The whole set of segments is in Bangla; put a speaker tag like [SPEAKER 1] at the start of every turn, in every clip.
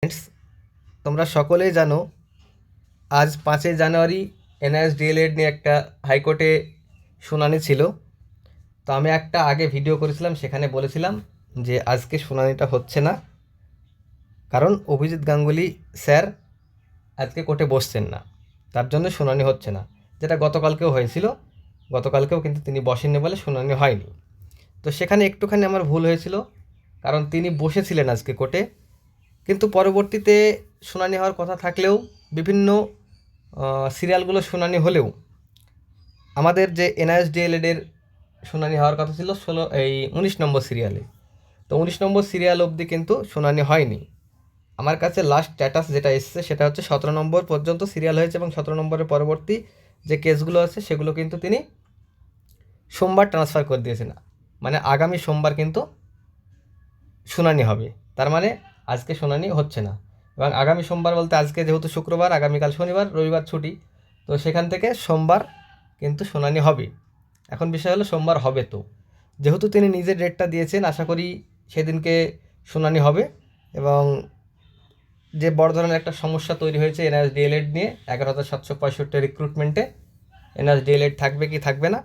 [SPEAKER 1] ফ্রেন্ডস তোমরা সকলেই জানো, আজ পাঁচই জানুয়ারি এনআইএস ডিএলএড নিয়ে একটা হাইকোর্টে শুনানি ছিল। তো আমি একটা আগে ভিডিও করেছিলাম, সেখানে বলেছিলাম যে আজকে শুনানিটা হচ্ছে না। কারণ অভিজিৎ গাঙ্গুলি, স্যার, আজকে কোর্টে বসছেন না। তার জন্য শুনানি হচ্ছে না। যেটা গতকালকেও হয়েছিল, গতকালকেও কিন্তু তিনি বসেননি বলে শুনানি হয়নি। তো সেখানে একটুখানি আমার ভুল হয়েছিল, কারণ তিনি বসেছিলেন আজকে কোর্টে। কিন্তু পরবর্তীতে শুনানি হওয়ার কথা থাকলেও বিভিন্ন সিরিয়ালগুলো শুনানি হলেও আমাদের যে এনআইএস ডিএলএডের শুনানি হওয়ার কথা ছিল ষোলো, এই উনিশ নম্বর সিরিয়ালে। তো উনিশ নম্বর সিরিয়াল অবধি কিন্তু শুনানি হয়নি। আমার কাছে লাস্ট স্ট্যাটাস যেটা এসছে সেটা হচ্ছে সতেরো নম্বর পর্যন্ত সিরিয়াল হয়েছে এবং সতেরো নম্বরের পরবর্তী যে কেসগুলো আছে সেগুলো কিন্তু তিনি সোমবার ট্রান্সফার করে দিয়েছেন। মানে আগামী সোমবার কিন্তু শুনানি হবে। তার মানে আজকে শুনানি হচ্ছে না। এবং আগামী সোমবার বলতে আজকে যেহেতু শুক্রবার, আগামীকাল শনিবার, রবিবার ছুটি, তো সেখান থেকে সোমবার কিন্তু শুনানি হবে। এখন বিষয় হলো সোমবার হবে তো। যেহেতু তিনি নিজের ডেটটা দিয়েছেন, আশা করি সেদিনকে শুনানি হবে এবং যে বড় ধরনের একটা সমস্যা তৈরি হয়েছে এনআরএস ডিএলএড নিয়ে, এগারো হাজার সাতশো পঁয়ষট্টি রিক্রুটমেন্টে এনআরএস ডিএলএড থাকবে কি থাকবে না,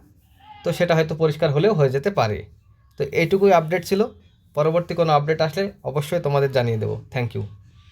[SPEAKER 1] তো সেটা হয়তো পরিষ্কার হলেও হয়ে যেতে পারে। তো এইটুকুই আপডেট ছিল। পরবর্তী কোনো আপডেট আসলে অবশ্যই তোমাদের জানিয়ে দেবো। Thank you